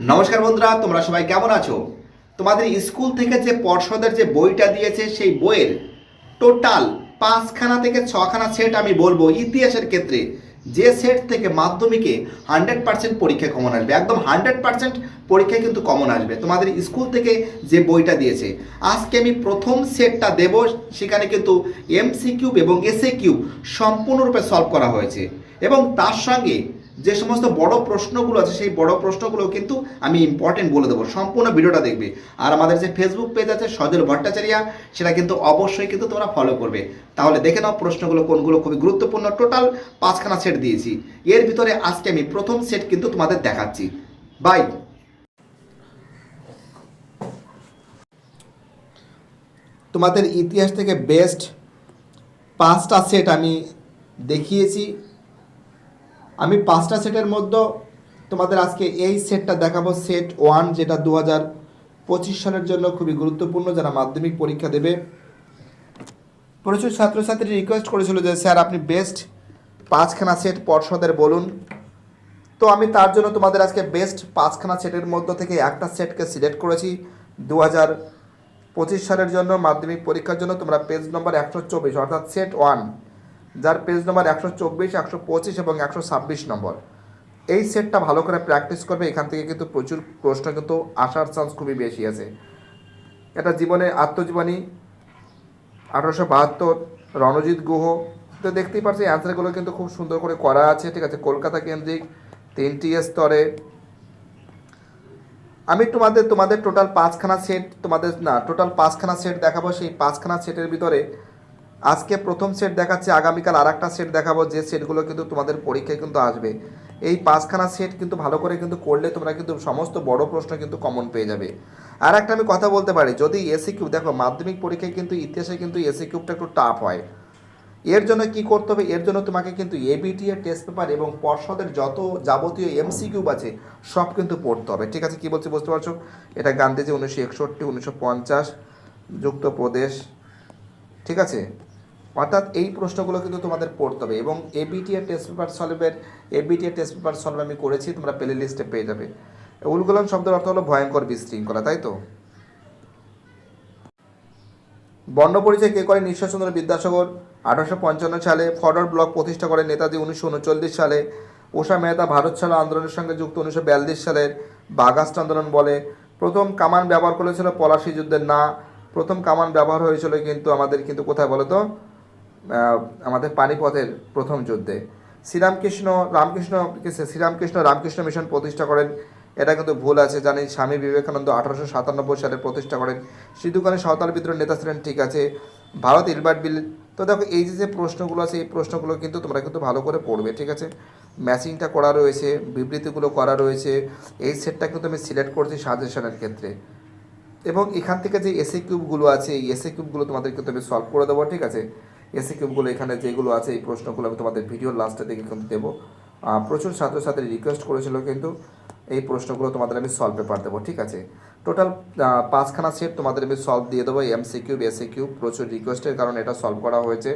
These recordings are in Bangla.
নমস্কার বন্ধুরা, তোমরা সবাই কেমন আছো? তোমাদের স্কুল থেকে যে পর্ষদের যে বইটা দিয়েছে, সেই বইয়ের টোটাল পাঁচখানা থেকে ছখানা সেট আমি বলব ইতিহাসের ক্ষেত্রে। যে সেট থেকে মাধ্যমিকে হান্ড্রেড পার্সেন্ট পরীক্ষা কমন আসবে। একদম হান্ড্রেড পার্সেন্ট পরীক্ষায় কিন্তু কমন আসবে। তোমাদের স্কুল থেকে যে বইটা দিয়েছে, আজকে আমি প্রথম সেটটা দেব। সেখানে কিন্তু এমসি কিউব এবং এসএ কিউব সম্পূর্ণরূপে সলভ করা হয়েছে। এবং তার সঙ্গে যে সমস্ত বড় প্রশ্নগুলো আছে, সেই বড় প্রশ্নগুলো কিন্তু আমি ইম্পর্টেন্ট বলে দেবো। সম্পূর্ণ ভিডিওটা দেখবে। আর আমাদের যে ফেসবুক পেজ আছে, সজল ভট্টাচারিয়া, সেটা কিন্তু অবশ্যই কিন্তু তোমরা ফলো করবে। তাহলে দেখে নাও প্রশ্নগুলো, কোনগুলো খুবই গুরুত্বপূর্ণ। টোটাল পাঁচখানা সেট দিয়েছি। এর ভিতরে আজকে আমি প্রথম সেট কিন্তু তোমাদের দেখাচ্ছি। বাই তোমাদের ইতিহাস থেকে বেস্ট পাঁচটা সেট আমি দেখিয়েছি। আমি পাঁচটা সেটের মধ্যে তোমাদের আজকে এই সেটটা দেখাবো, সেট ওয়ান, যেটা দু হাজার পঁচিশ সালের জন্য খুবই গুরুত্বপূর্ণ, যারা মাধ্যমিক পরীক্ষা দেবে। প্রচুর ছাত্রছাত্রী রিকোয়েস্ট করেছিল যে, স্যার, আপনি বেস্ট পাঁচখানা সেট পর্ষদের বলুন। তো আমি তার জন্য তোমাদের আজকে বেস্ট পাঁচখানা সেটের মধ্য থেকে একটা সেটকে সিলেক্ট করেছি। দু হাজার পঁচিশ সালের জন্য, মাধ্যমিক পরীক্ষার জন্য তোমরা পেজ নম্বর একশো চব্বিশ, অর্থাৎ সেট ওয়ান। যার পেজ নম্বর একশো চব্বিশ, একশো পঁচিশ এবং একশো ছাব্বিশ নম্বর। এই সেটটা ভালো করে প্র্যাকটিস করবে, এখান থেকে কিন্তু প্রচুর প্রশ্ন কিন্তু আসার চান্স খুবই বেশি আছে। এটা জীবনে আত্মজীবনী, আঠারোশো বাহাত্তর, রণজিৎ গুহ। তো দেখতেই পাচ্ছি অ্যান্সারগুলো কিন্তু খুব সুন্দর করে করা আছে, ঠিক আছে? কলকাতা কেন্দ্রিক, তিনটি স্তরে। আমি তোমাদের তোমাদের টোটাল পাঁচখানা সেট তোমাদের, না টোটাল পাঁচখানা সেট দেখাবো। সেই পাঁচখানা সেটের ভিতরে আজকে প্রথম সেট দেখাচ্ছে, আগামীকাল আর একটা সেট দেখাবো, যে সেটগুলো কিন্তু তোমাদের পরীক্ষায় কিন্তু আসবে। এই পাঁচখানা সেট কিন্তু ভালো করে কিন্তু করলে তোমরা কিন্তু সমস্ত বড় প্রশ্ন কিন্তু কমন পেয়ে যাবে। আর একটা আমি কথা বলতে পারি, যদি এসি কিউব দেখো, মাধ্যমিক পরীক্ষায় কিন্তু ইতিহাসে কিন্তু এসি কিউবটা একটু টাফ হয়। এর জন্য কি করতে হবে? এর জন্য তোমাকে কিন্তু এবিটি এর টেস্ট পেপার এবং পর্ষদের যত যাবতীয় এমসিকিউব আছে, সব কিন্তু পড়তে হবে। ঠিক আছে, কি বলছি বুঝতে পারছ? এটা গান্ধীজি উনিশশো একষট্টি, উনিশশো পঞ্চাশ যুক্ত প্রদেশ ঠিক আছে? অর্থাৎ এই প্রশ্নগুলো কিন্তু তোমাদের পড়তে হবে এবং এবিটি এর টেস্ট পেপার সলভের এবিটি এর টেস্ট পেপার সলভ আমি করেছি, তোমরা প্লে লিস্টে পেয়ে যাবে। উলগুলন শব্দের অর্থ হলো ভয়ঙ্কর বিশৃঙ্খলা, তাই তো? বর্ণ পরিচয় কে করেন ঈশ্বরচন্দ্র বিদ্যাসাগর? আঠারোশো পঞ্চান্ন সালে ফরওয়ার্ড ব্লক প্রতিষ্ঠা করেন নেতাজি উনিশশো উনচল্লিশ সালে। উষা মেহতা ভারত ছাড়ো আন্দোলনের সঙ্গে যুক্ত উনিশশো বিয়াল্লিশ সালের বাগাস্ট আন্দোলন বলে। প্রথম কামান ব্যবহার করেছিল পলাশি যুদ্ধের না প্রথম কামান ব্যবহার হয়েছিল কিন্তু আমাদের কিন্তু কোথায় বলো তো? আমাদের পানিপথের প্রথম যুদ্ধে। শ্রীরামকৃষ্ণ রামকৃষ্ণ শ্রীরামকৃষ্ণ, রামকৃষ্ণ মিশন প্রতিষ্ঠা করেন। এটা কিন্তু ভুল আছে, জানি স্বামী বিবেকানন্দ আঠারোশো সাতানব্বই সালে প্রতিষ্ঠা করেন। সিধুকানে সাঁওতাল বিদ্রোহ নেতা ছিলেন, ঠিক আছে। ভারত ইলবার্ট বিল তো দেখো, এই যে যে প্রশ্নগুলো আছে, এই প্রশ্নগুলো কিন্তু তোমরা কিন্তু ভালো করে পড়বে, ঠিক আছে? ম্যাচিংটা করা রয়েছে, বিবৃতিগুলো করা রয়েছে। এই সেটটা কিন্তু আমি সিলেক্ট করছি সাজেশনের ক্ষেত্রে। এবং এখান থেকে যে এসে কিউবগুলো আছে, এই এসে কিউবগুলো তোমাদের কিন্তু আমি সলভ করে দেবো, ঠিক আছে? এসে কিউবগুলো এখানে যেগুলো আছে, এই প্রশ্নগুলো আমি তোমাদের ভিডিওর লাস্টে দিকে কিন্তু দেবো। প্রচুর ছাত্রছাত্রী রিকোয়েস্ট করেছিল কিন্তু এই প্রশ্নগুলো তোমাদের আমি সলভ পেপার দেবো, ঠিক আছে? টোটাল পাঁচখানা সেট তোমাদের আমি সলভ দিয়ে দেবো এমসি কিউব এসে কিউব প্রচুর রিকোয়েস্টের কারণে এটা সলভ করা হয়েছে,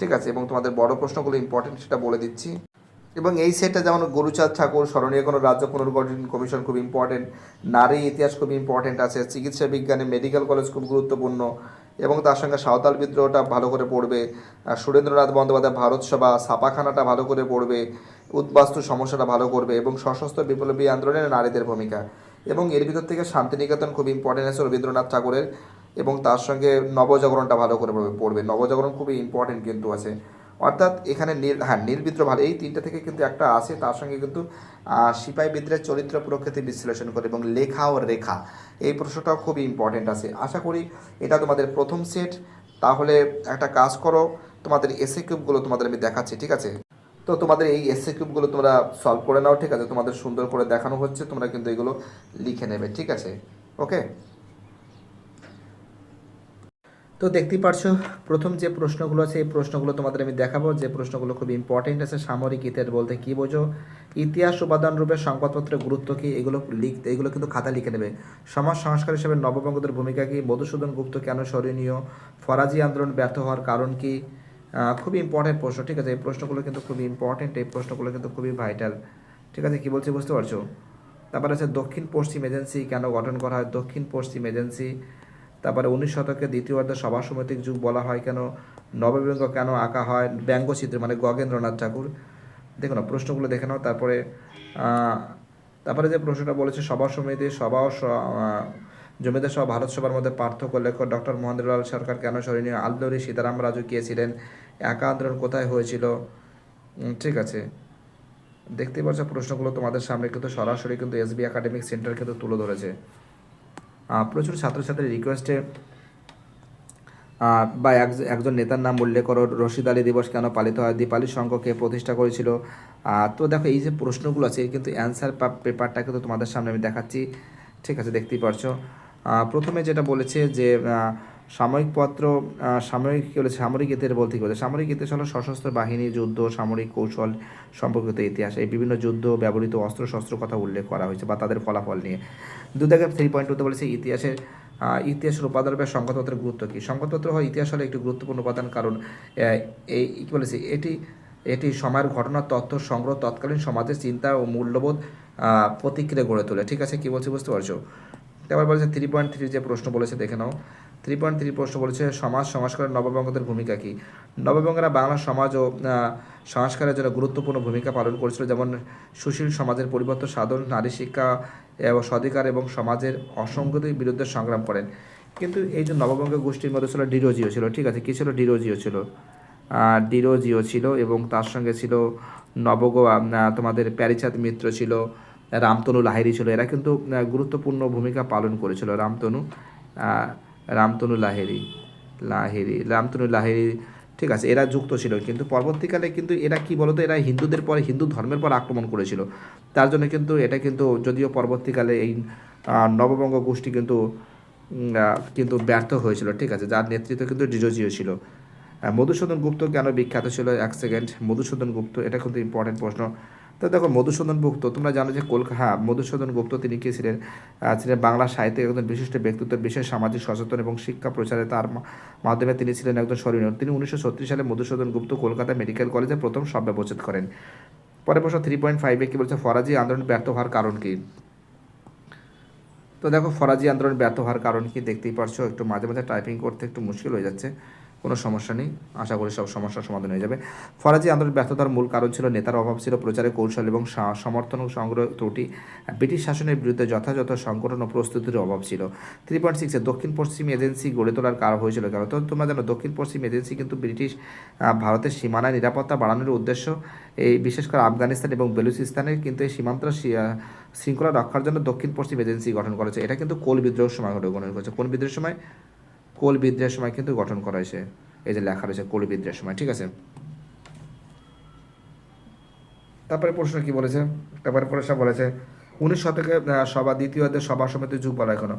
ঠিক আছে? এবং তোমাদের বড় প্রশ্নগুলো ইম্পর্টেন্ট সেটা বলে দিচ্ছি। এবং এই সেটটা যেমন গুরুচাঁদ ঠাকুর, স্মরণীয় কোনো রাজ্য পুনর্গঠন কমিশন খুব ইম্পর্টেন্ট নারী ইতিহাস খুব ইম্পর্টেন্ট আছে, চিকিৎসা বিজ্ঞানে মেডিকেল কলেজ খুব গুরুত্বপূর্ণ এবং তার সঙ্গে সাঁওতাল বিদ্রোহটা ভালো করে পড়বে সুরেন্দ্রনাথ বন্দ্যোপাধ্যায় ভারত সভা, ছাপাখানাটা ভালো করে পড়বে, উদ্বাস্তু সমস্যাটা ভালো করবে এবং সশস্ত্র বিপ্লবী আন্দোলনে নারীদের ভূমিকা। এবং এর ভিতর থেকে শান্তিনিকেতন খুব ইম্পর্টেন্ট আছে রবীন্দ্রনাথ ঠাকুরের এবং তার সঙ্গে নবজাগরণটা ভালো করে পড়বে পড়বে। নবজাগরণ খুবই ইম্পর্টেন্ট কিন্তু আছে। অর্থাৎ এখানে নীল হ্যাঁ নীল বিদ্রোহ ভালো। এই তিনটা থেকে কিন্তু একটা আছে, তার সঙ্গে কিন্তু সিপাহী বিদ্রোহের চরিত্র প্রকৃতি বিশ্লেষণ করে এবং লেখা ও রেখা। এই প্রশ্নটাও খুব ইম্পর্টেন্ট আছে। আশা করি এটা তোমাদের প্রথম সেট তাহলে একটা কাজ করো, তোমাদের এসে কিউবগুলো তোমাদের আমি দেখাচ্ছি, ঠিক আছে? তো তোমাদের এই এসে কিউবগুলো তোমরা সলভ করে নাও, ঠিক আছে? তোমাদের সুন্দর করে দেখানো হচ্ছে, তোমরা কিন্তু এগুলো লিখে নেবে, ঠিক আছে? ওকে তো দেখতেই পারছ, প্রথম যে প্রশ্নগুলো আছে, এই প্রশ্নগুলো তোমাদের আমি দেখাবো। যে প্রশ্নগুলো খুব ইম্পর্টেন্ট আছে, সামরিক ইতিহাস বলতে কি বোঝো? ইতিহাস উপাদান রূপে সংবাদপত্রের গুরুত্ব কি? এগুলো লিখতে এগুলো কিন্তু খাতা লিখে নেবে। সমাজ সংস্কার হিসেবে নববঙ্গদের ভূমিকা কি? মধুসূদন গুপ্ত কেন স্মরণীয়? ফরাজি আন্দোলন ব্যর্থ হওয়ার কারণ কি? খুব ইম্পর্টেন্ট প্রশ্ন, ঠিক আছে? এই প্রশ্নগুলো কিন্তু খুবই ইম্পর্টেন্ট এই প্রশ্নগুলো কিন্তু খুবই ভাইটাল ঠিক আছে? কি বলছি বুঝতে পারছ? তারপরে আছে দক্ষিণ পশ্চিম এজেন্সি কেন গঠন করা হয়? দক্ষিণ পশ্চিম এজেন্সি তারপরে উনিশ শতকে সভা সমিতিক যুগ বলা হয় কেন? নবব্যঙ্গ কেন আঁকা হয়? ব্যঙ্গচিত্র মানে গগেন্দ্রনাথ ঠাকুর। দেখো না, প্রশ্নগুলো দেখে নাও, তারপরে তারপরে যে প্রশ্নটা বলেছে, সভা সমিতি, সভা জমিদার সভা ভারত সভার মধ্যে পার্থক্য লেখক ডক্টর মহেন্দ্রলাল সরকার কেন স্মরণীয় আলদরি সীতারাম রাজু কে ছিলেন? একা আন্দোলন কোথায় হয়েছিল? ঠিক আছে। দেখতেই পাচ্ছ প্রশ্নগুলো তোমাদের সামনে কিন্তু সরাসরি কিন্তু এসবি একাডেমিক সেন্টার কিন্তু তুলে ধরেছে। প্রচুর ছাত্রছাত্রীর রিকোয়েস্টে বা এক- একজন নেতার নাম উল্লেখ করো রশিদ আলী দিবস কেন পালিত হয় দীপালি সংঘকে প্রতিষ্ঠা করেছিল? তো দেখো এই যে প্রশ্নগুলো আছে কিন্তু অ্যান্সার পেপারটা কিন্তু তোমাদের সামনে আমি দেখাচ্ছি। ঠিক আছে দেখতেই পারছ। প্রথমে যেটা বলেছে যে আহ, সাময়িক পত্র আহ, সাময়িক কী বলেছে? সামরিক ইতিহাস বলতে কী বলেছে? সামরিক ইতিহাস হলো সশস্ত্র বাহিনী যুদ্ধ সামরিক কৌশল সম্পর্কিত ইতিহাস। এই বিভিন্ন যুদ্ধ ব্যবহৃত অস্ত্র শস্ত্র কথা উল্লেখ করা হয়েছে বা তাদের ফলাফল নিয়ে। দু থেকে থ্রি পয়েন্ট টুতে বলেছে ইতিহাসের ইতিহাস ইতিহাসের উপাদান বা সংবাদপত্রের গুরুত্ব কী? সংবাদপত্র হয় ইতিহাস হলো একটি গুরুত্বপূর্ণ উপাদান, কারণ এই, কী বলেছে, এটি এটি সময়ের ঘটনার তথ্য, সংগ্রহ, তৎকালীন সমাজের চিন্তা ও মূল্যবোধ প্রতিক্রিয়া গড়ে তোলে। ঠিক আছে, কী বলছে বুঝতে পারছ? তারপর বলেছে থ্রি পয়েন্ট থ্রি যে প্রশ্ন বলেছে, দেখে নাও। থ্রি পয়েন্ট থ্রি প্রশ্ন বলেছে সমাজ সংস্কারের নববঙ্গদের ভূমিকা কী? নববঙ্গরা বাংলা সমাজ ও সংস্কারের জন্য গুরুত্বপূর্ণ ভূমিকা পালন করেছিল যেমন সুশীল সমাজের পরিবর্তন সাধন নারী শিক্ষা এবং স্বাধিকার এবং সমাজের অসঙ্গতির বিরুদ্ধে সংগ্রাম করেন। কিন্তু এই যে নববঙ্গ গোষ্ঠীর মধ্যে ছিল ডিরোজিও ছিল ঠিক আছে? কী ছিল? ডিরোজিও ছিল। ডিরোজিও ছিল এবং তার সঙ্গে ছিল নবগ আহ, তোমাদের প্যারিচাঁদ মিত্র ছিল রামতনু লাহিরি ছিল। এরা কিন্তু গুরুত্বপূর্ণ ভূমিকা পালন করেছিল রামতনু। রামতনু লাহিড়ী লাহিড়ী, রামতনু লাহেরি ঠিক আছে, এরা যুক্ত ছিল, কিন্তু পরবর্তীকালে কিন্তু এরা কি বলতো, এরা হিন্দুদের পরে, হিন্দু ধর্মের পর আক্রমণ করেছিল। তার জন্য কিন্তু এটা কিন্তু যদিও পরবর্তীকালে এই নববঙ্গ গোষ্ঠী কিন্তু কিন্তু ব্যর্থ হয়েছিল, ঠিক আছে, যার নেতৃত্ব কিন্তু ডিজোজিও ছিল। মধুসূদন গুপ্ত কেন বিখ্যাত ছিল? এক সেকেন্ড, মধুসূদন গুপ্ত, এটা কিন্তু ইম্পর্টেন্ট প্রশ্ন। তো দেখো মধুসূদন গুপ্ত তোমরা জানো যে কলকাতা হ্যাঁ মধুসূদন গুপ্ত তিনি কে ছিলেন? ছিলেন বাংলা সাহিত্যের একজন বিশিষ্ট ব্যক্তিত্ব, বিশেষ সামাজিক সচেতন এবং শিক্ষা প্রচারে তার মাধ্যমে তিনি ছিলেন একজন স্মরণীয় তিনি উনিশশো ছত্রিশ সালে মধুসূদন গুপ্ত কলকাতা মেডিকেল কলেজে প্রথম সভ্যবোচেত করেন। পরে প্রশ্ন থ্রি পয়েন্ট ফাইভে কী বলছে, ফরাজি আন্দোলন ব্যর্থ হওয়ার কারণ কী? তো দেখো, ফরাজি আন্দোলন ব্যর্থ হওয়ার কারণ কি দেখতেই পারছ, একটু মাঝে মাঝে টাইপিং করতে একটু মুশকিল হয়ে যাচ্ছে। কোনো সমস্যা নেই। আশা করি সব সমস্যার সমাধান হয়ে যাবে। ফরাজি আন্দোলন ব্যর্থতার মূল কারণ ছিল নেতার অভাব ছিল প্রচারের কৌশল এবং সমর্থন সংগ্রহ ত্রুটি। ব্রিটিশ শাসনের বিরুদ্ধে যথাযথ সংগঠন ও প্রস্তুতির অভাব ছিল। থ্রি পয়েন্ট সিক্সে দক্ষিণ পশ্চিম এজেন্সি গড়ে তোলার কারণ হয়েছিল কেন? তো তোমরা জানো, দক্ষিণ পশ্চিম এজেন্সি কিন্তু ব্রিটিশ ভারতের সীমানায় নিরাপত্তা বাড়ানোর উদ্দেশ্য এই বিশেষ করে আফগানিস্তান এবং বেলুচিস্তানের কিন্তু এই সীমান্ত শৃঙ্খলা রক্ষার জন্য দক্ষিণ পশ্চিম এজেন্সি গঠন করেছে। এটা কিন্তু কোল বিদ্রোহের সময় গঠন করেছে। কোন বিদ্রোহের সময় কোল বিদ্রোহের সময় কিন্তু গঠন করা হয়েছে। এই যে লেখা রয়েছে কোল বিদ্রোহের সময়, ঠিক আছে? তারপরে প্রশ্ন কি বলেছে? তারপরে প্রশ্ন বলেছে, উনিশ শতকে সভা, দ্বিতীয় অধ্যায় সভা সমিতির যুগ বলা কেন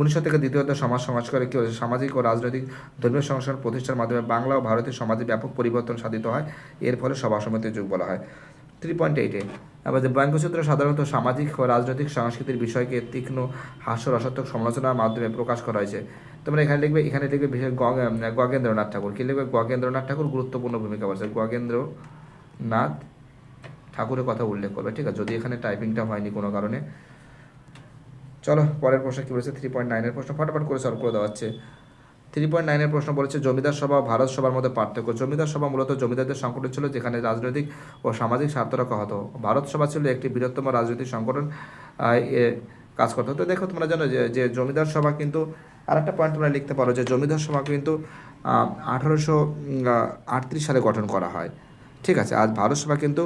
উনিশ শতকে দ্বিতীয় অধ্যায় সমাজ সংস্কারে কি সামাজিক ও রাজনৈতিক ধর্মীয় সংস্কার প্রতিষ্ঠার মাধ্যমে বাংলা ও ভারতের সমাজে ব্যাপক পরিবর্তন সাধিত হয়। এর ফলে সভা সমিতির যুগ বলা হয়। থ্রি পয়েন্ট এইটে আবার যে ব্যঙ্গচিত্র সাধারণত সামাজিক ও রাজনৈতিক সংস্কৃতির বিষয়কে তীক্ষ্ণ হাস্য রসাত্মক সমালোচনার মাধ্যমে প্রকাশ করা হয়েছে। তোমরা এখানে লিখবে এখানে লিখবে বিশেষ গগেন্দ্রনাথ ঠাকুর। কি লিখবে? গগেন্দ্রনাথ ঠাকুর গুরুত্বপূর্ণ ভূমিকা পালন গগেন্দ্রনাথ ঠাকুরের কথা উল্লেখ করবে, ঠিক আছে? যদি এখানে টাইপিংটা হয়নি কোনো কারণে। চলো, পরের প্রশ্ন কি বলেছে? থ্রি পয়েন্ট নাইনের প্রশ্ন ফটাফট করে সলভ করে দেওয়া হচ্ছে। থ্রি পয়েন্ট নাইনের প্রশ্ন বলেছে, জমিদার সভা ভারত সভার মধ্যে পার্থক্য। জমিদার সভা মূলত জমিদারদের সংগঠন ছিল, যেখানে রাজনৈতিক ও সামাজিক স্বার্থ রক্ষা হতো। ভারত সভা ছিল একটি বৃহত্তম রাজনৈতিক সংগঠন কাজ করতো তো দেখো, তোমরা জানো যে যে জমিদার সভা কিন্তু আর একটা পয়েন্ট তোমরা লিখতে পারো যে, জমিদার সভা কিন্তু আঠারোশো আটত্রিশ সালে গঠন করা হয়। ঠিক আছে? আজ ভারত সভা কিন্তু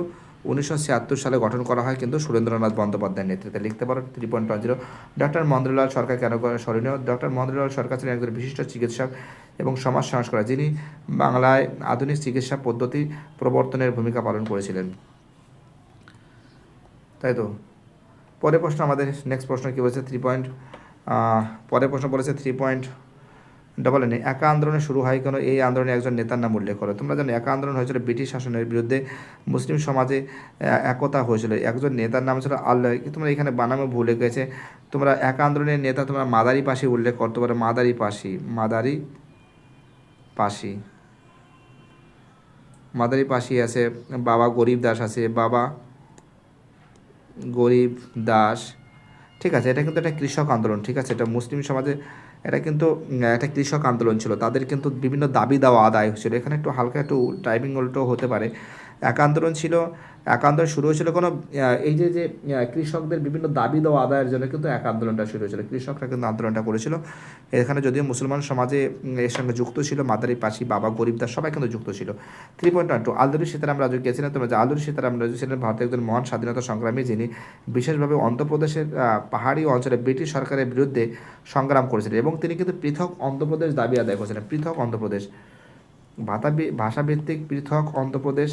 উনিশশো ছিয়াত্তর সালে গঠন করা হয় কিন্তু সুরেন্দ্রনাথ বন্দ্যোপাধ্যায়ের নেতৃত্বে। লিখতে পারো three point one zero doctor Mahendralal Sarkar কেন স্মরণীয়? ডক্টর মহেন্দ্রলাল সরকার ছিলেন একজন বিশিষ্ট চিকিৎসক এবং সমাজ সংস্কার যিনি বাংলায় আধুনিক চিকিৎসা পদ্ধতি প্রবর্তনের ভূমিকা পালন করেছিলেন। তাই তো? পরের প্রশ্ন আমাদের নেক্সট প্রশ্ন কী বলেছে? থ্রি পয়েন্ট পরের প্রশ্ন বলেছে থ্রি পয়েন্ট ডবল এনে একা আন্দোলনে শুরু হয় কেন? এই আন্দোলনে একজন নেতার নাম উল্লেখ করো। তোমরা জানো, একা আন্দোলন হয়েছিল ব্রিটিশ শাসনের বিরুদ্ধে। মুসলিম সমাজে একতা হয়েছিল। একজন নেতার নাম ছিল আল্লাহ। তোমরা এখানে বানামে ভুলে গেছে। তোমরা একা আন্দোলনের নেতা, তোমরা মাদারি পাশি উল্লেখ করতে পারো। মাদারি পাশি মাদারি পাশি। মাদারি পাশি আছে, বাবা গরিব দাস আছে, বাবা গরিব, দাস, ঠিক আছে, এটা কিন্তু একটা কৃষক আন্দোলন, ঠিক আছে, এটা মুসলিম সমাজে এটা কিন্তু একটা কৃষক আন্দোলন ছিল, তাদের কিন্তু বিভিন্ন দাবি দেওয়া আদায় হচ্ছিল এখানে একটু হালকা একটু টাইপিং উল্টো হতে পারে। এক আন্দোলন ছিল এক আন্দোলন শুরু হয়েছিল কোনো এই যে যে কৃষকদের বিভিন্ন দাবি দেওয়া আদায়ের জন্য কিন্তু এক আন্দোলনটা শুরু হয়েছিল। কৃষকরা কিন্তু আন্দোলনটা করেছিল। এখানে যদিও মুসলমান সমাজে এর সঙ্গে যুক্ত ছিল, মাদারি পাশি, বাবা গরিবদাস সবাই কিন্তু যুক্ত ছিল। থ্রি পয়েন্ট ওয়ান টু, আলদুরি সীতারাম রাজু কে তোমরা যে আলদুরি সীতারাম রাজু ছিলেন ভারতের একজন মহান স্বাধীনতা সংগ্রামী যিনি বিশেষভাবে অন্ধ্রপ্রদেশের পাহাড়ি অঞ্চলে ব্রিটিশ সরকারের বিরুদ্ধে সংগ্রাম করেছিলেন এবং তিনি কিন্তু পৃথক অন্ধ্রপ্রদেশ দাবি আদায় করেছিলেন, পৃথক অন্ধ্রপ্রদেশ। ভাতা ভাষাভিত্তিক পৃথক অন্ধ্রপ্রদেশ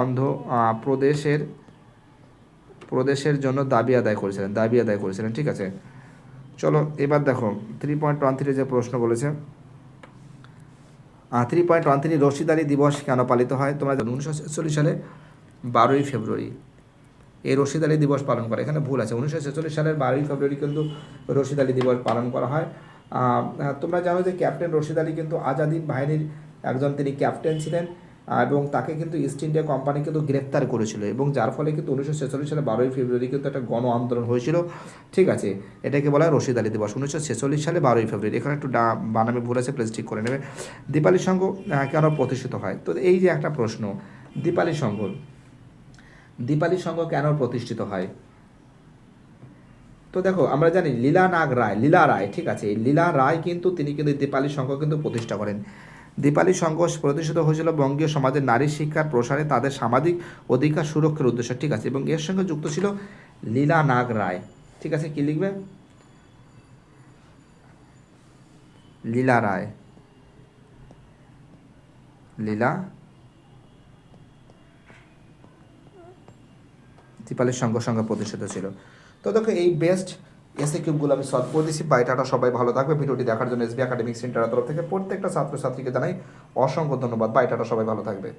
অন্ধ্র আহ, প্রদেশের প্রদেশের জন্য দাবি আদায় করেছিলেন দাবি আদায় করেছিলেন ঠিক আছে? চলো এবার দেখো থ্রি পয়েন্ট ওয়ান থ্রি যে প্রশ্ন বলেছে three point one three Rashid দিবস কেন পালিত হয়? তোমরা উনিশশো ছেচল্লিশ সালে বারোই ফেব্রুয়ারি এই রশিদ দিবস পালন করে এখানে ভুল আছে উনিশশো ছেচল্লিশ সালের বারোই ফেব্রুয়ারি কিন্তু রশিদ আলী দিবস পালন করা হয়। আহ, তোমরা জানো যে ক্যাপ্টেন রশিদ আলী কিন্তু আজাদিন বাহিনীর একজন তিনি ক্যাপ্টেন ছিলেন এবং তাকে কিন্তু ইস্ট ইন্ডিয়া কোম্পানি কিন্তু গ্রেপ্তার করেছিল এবং যার ফলে কিন্তু উনিশশো ছেচল্লিশ সালে বারোই ফেব্রুয়ারি কিন্তু একটা গণ আন্দোলন হয়েছিল। ঠিক আছে, এটাকে বলা হয় রশিদ আলী দিবস। উনিশশো ছেচল্লিশ সালে বারোই ফেব্রুয়ারি, এখানে একটু বানামে ভুল আছে প্লেস ঠিক করে নেবে। দীপালি সংঘ কেন প্রতিষ্ঠিত হয়? তো এই যে একটা প্রশ্ন, দীপালি সংঘ দীপালি সংঘ কেন প্রতিষ্ঠিত হয়? তো দেখো, আমরা জানি লীলা নাগ রায়, লীলা রায়, ঠিক আছে, লীলা রায় কিন্তু তিনি কিন্তু দীপালি সংঘ কিন্তু প্রতিষ্ঠা করেন। দীপালি সংঘ প্রতিষ্ঠিত হয়েছিল বঙ্গীয় সমাজের নারী শিক্ষার প্রসারে, তাদের সামাজিক অধিকার সুরক্ষার উদ্দেশ্যে। ঠিক আছে, এবং এর সঙ্গে যুক্ত ছিল লীলা নাগ রায়। ঠিক আছে, কি লিখবে? লীলা রায়। লীলা দীপালির সঙ্গে সঙ্গে প্রতিষ্ঠিত ছিল। তো দেখো, এই বেস্ট এসে কিউবগুলো আমি সলভ করে দিচ্ছি বাইটাটা সবাই ভালো থাকবে। ভিডিওটি দেখার জন্য এসবি একাডেমিক সেন্টারের তরফ থেকে প্রত্যেকটা ছাত্রছাত্রীকে জানাই অসংখ্য ধন্যবাদ। বাইটাটা সবাই ভালো থাকবে।